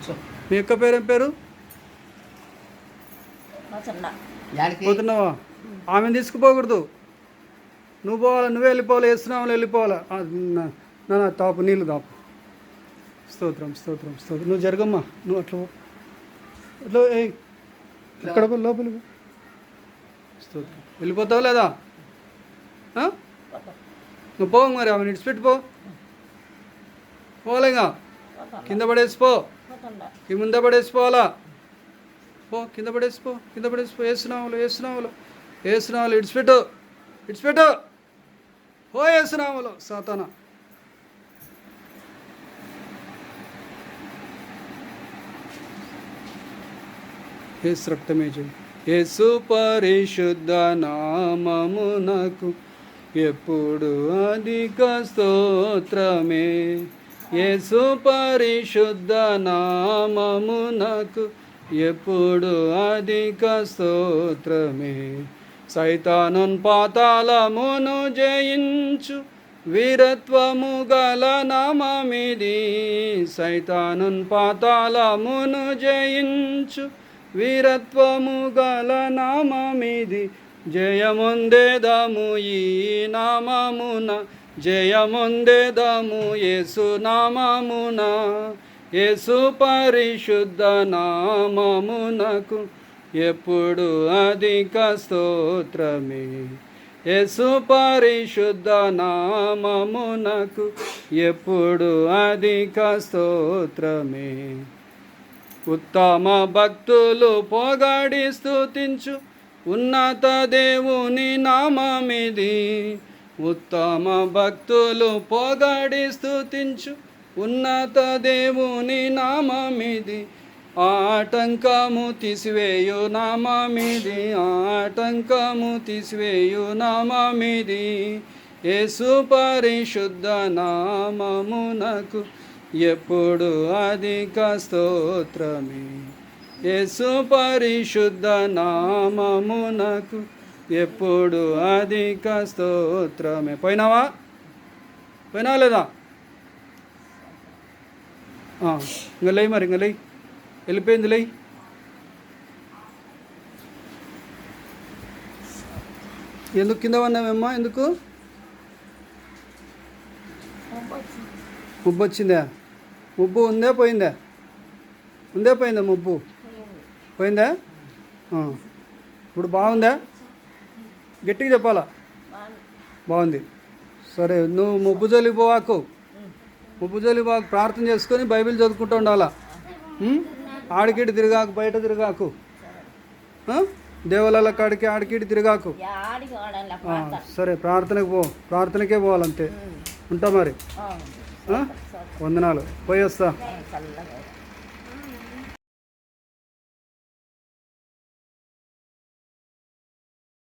కూర్చో. మీ యొక్క పేరు ఏం పేరు? పోతున్నావా? ఆమెను తీసుకుపోకూడదు. నువ్వు పోవాలి నువ్వే వెళ్ళిపోవాలి వేస్తున్నావు వెళ్ళిపోవాలా? నా- తాపు నీళ్ళు తాపు. స్తోత్రం స్తోత్రం స్తోత్రం. నువ్వు జరగమ్మా. నువ్వు అట్లా. అట్లా ఏ ఇక్కడ పో, లోపల. స్తోత్రం. వెళ్ళిపోతావు లేదా? నువ్వు పో మరి ఆమె ఇడిచిపెట్టి పో. పోలేగా కింద పడేసిపో పోతుండ ఈ పడేసిపోవాలా? పో కింద పడేసిపో కింద పడేసిపో. వేస్తున్నావులు వేస్తున్నావులు వేస్తున్నావులు ఇడిచిపెట్టు ఇడిచిపెట్టు ఓ వేస్తున్నావులు సాతాన. యేసు రక్తమే చేయి యేసు పరిశుద్ధ నామమునకు ఎప్పుడు అధిక స్తోత్రమే. యేసు పరిశుద్ధ నామమునకు ఎప్పుడు అధిక స్తోత్రమే. సైతానున్ పాతాళమును జయించు వీరత్వము గల నామమిది. సైతానున్ పాతాళమును జయించు వీరత్వము గల నామమిది. జయముందేదము ఈ నామమున జయముందేదము యేసు నామమున యేసు పరిశుద్ధ నామమునకు ఎప్పుడు అధిక స్తోత్రమే. యేసు పరిశుద్ధ నామమునకు ఎప్పుడు అధిక స్తోత్రమే. ఉత్తమ భక్తులు పొగడి స్తుతించు ఉన్నత దేవుని నామమిది. ఉత్తమ భక్తులు పొగడి స్థుతించు ఉన్నత దేవుని నామమిది. ఆటంకము తీసివేయు నామమిది. ఆటంకము తీసివేయు నామమిది. యేసు పరిశుద్ధ నామమునకు ఎప్పుడు అధిక స్తోత్రమే. యేసు పరిశుద్ధ నామమునకు ఎప్పుడు అధిక స్తోత్రమే. పోయినావా? పోయినావా లేదా? ఇంకా లేయి మరి ఇంకా లేయి. వెళ్ళిపోయింది లేయి. ఎందుకు కింద ఉన్నామేమ్మా ఎందుకు? ముబ్బు వచ్చిందా? ముబ్బు ఉందే? పోయిందా? ఉందే? పోయిందా ముబ్బు? పోయిందా? ఇప్పుడు బాగుందా? గట్టిగా చెప్పాలా? బాగుంది. సరే నువ్వు ముబ్బు జోలికి పోవాకు. ముబ్బు జోలికి పోవాకు ప్రార్థన చేసుకొని బైబిల్ చదువుకుంటూ ఉండాలా? ఆడికిడి తిరగాకు బయట తిరగాకు? దేవాలయాల కాడికి ఆడికిడి తిరగాకు. సరే ప్రార్థనకు పో. ప్రార్థనకే పోవాలంతే. ఉంటా మరి? వందనాలు. పోయి వస్తా.